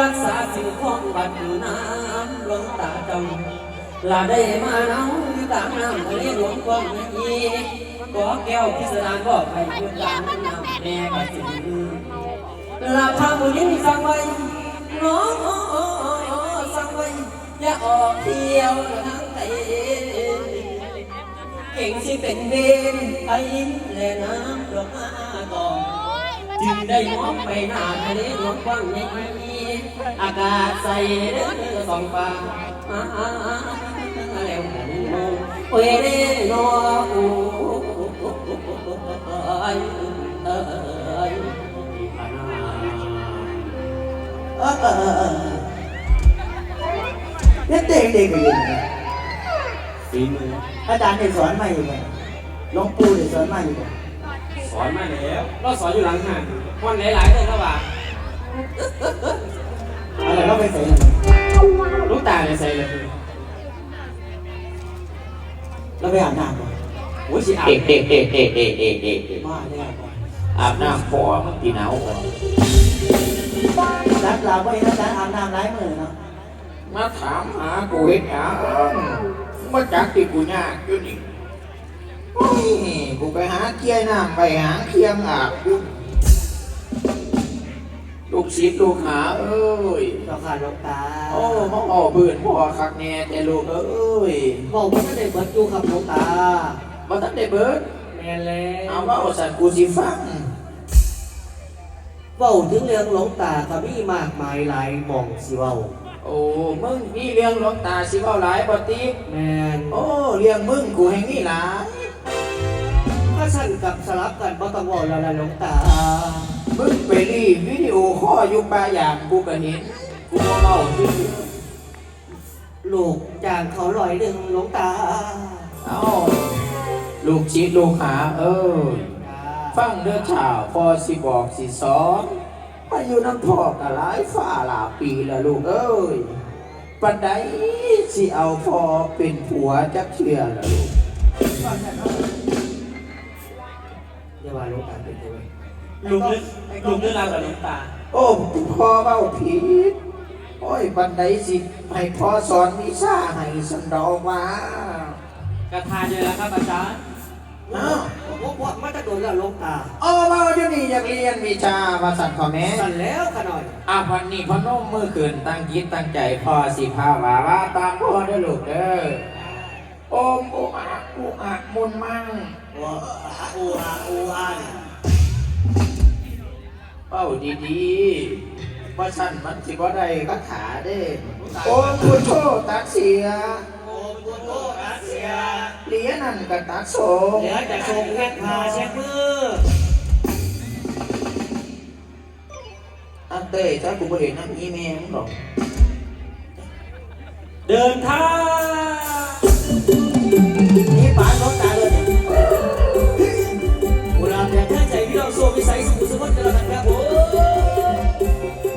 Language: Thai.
รักษาสิ่งของบัดอยู่น้ำหลวงตาจำลาได้มาเนาอยู่ตามน้ำทะเลหลวงกว้งนี้ก็แก้วพิสดารก็ไปอยู่ตามน้ำแม่ก็สิลาพามุญินสังไว้น้องสังไว้อย่าออกเที่ยวทั้งเตเก่งสิเป็นเบนไอ้มและน้ำดอกมาก่อนจึงได้มองไปหน้าทะเลหลวงกว้างใหญ่ อากาศใสเด้อสองฟ้าแล้วกันมองโอ้ยเด้อนออูเอ้ยเอ้ยปานาเออเนี่ยเด็กเด็กอยู่ฝีมืออาจารย์ได้สอนมาอยู่ไหมหลองปู่ได้สอนมาอยู่ไหมสอนมาแล้วเราสอนอยู่หลังห่างคนหลายๆเลยครับ อะไรก็ไปใส่นั่นลูกตาเนี่ยใส่เลยแล้วไปอาบน้ำบ่โอ้ยสิอาบเด็กเด็กเด็กเด็กเด็กเด็กเด็กเด็กมาได้บ่อาบน้ำพอมันตีหนาวกันรักลาบ่เห็นอาจารย์อาบน้ำหลายมื้อเนาะมาถามหากูเห็นหยังมาจากที่กูยากอยู่นี่โอ้ยกูไปหาเกียร์น้ำไปหาเคียงอาบอยู่ลู กศิษย์ลูกหา เอ้ยเจ้าค่ะหลวงตาโอ้มาออกบืนพ่อคักแน่แต่ลูกเอ้ยบอกว่าไม่ได้เบิดอยู่ครับหลวงตามาทันได้เบิดแม่นแล้วเอาว่าเอาสันกูสิฟังเว้าถึงเรื่องหลวงตาก็มีมากมายหลายหม่องสิเว้าโอ้มึงมีเรื่องหลวงตาสิเว้าหลายบ่ติแม่นโอ้เรื่องมึงกูให้มีหลายก็สั่นกับสลับกันบ่ต้องเว้าแล้วล่ะหลวงตามึงไปรีวิดีโอข้ออยู่ปลายอย่างกูก็เห็นกูบ่เมาซื่อลูกจางเขาลอยหนึ่งหลวงตาเอ้าลูกชิดลูกหา เอ้ยฟังเด้อข่าวพ่อสิบอกสิสอนมาอยู่น้ำพ่อกะหลายฝ่าหลายปีละลูกเอ้ยปันใดสิเอาพ่อเป็นผัวจักเชื่อละลูกอย่าว่าหลวงตาเป็นตัวลุงนึกลุงนึกเรากับหลวงตา โอ้พ่อเบ้าผิด โอ้ยปันใดสิให้พ่อสอนวิชาให้สันดอกว่ากระทานเลยแล้วครับอาจารย์เอ้าผมว่ามาจะโดนแล้วหลวงตาโอ้เบ้าอยู่นี่อยากเรียนวิชาภาษาขอแม่สั่นแล้วขะหน่อยอาวันนี้พอนุ่มมือขืนตั้งจิตตั้งใจพ่อสิพาวาว่าตามพ่อเด้อลูกเด้อโอมอุอะอุอะมุนมั่งว่าอูอาอูอาน เป้าดีๆว่าสั่นมันสิบ่ได้คาถาเด้โอมพุทโธตักเสียโอ้พุทโธรัสเซียเหรียญนั่นก็ตักโสเหลือแต่ทรงเฮ็ดพาเช็ดมืออันเต้ยถ้ากูบ่เห็นน้ำอีแม่มึงหรอกเดินทาง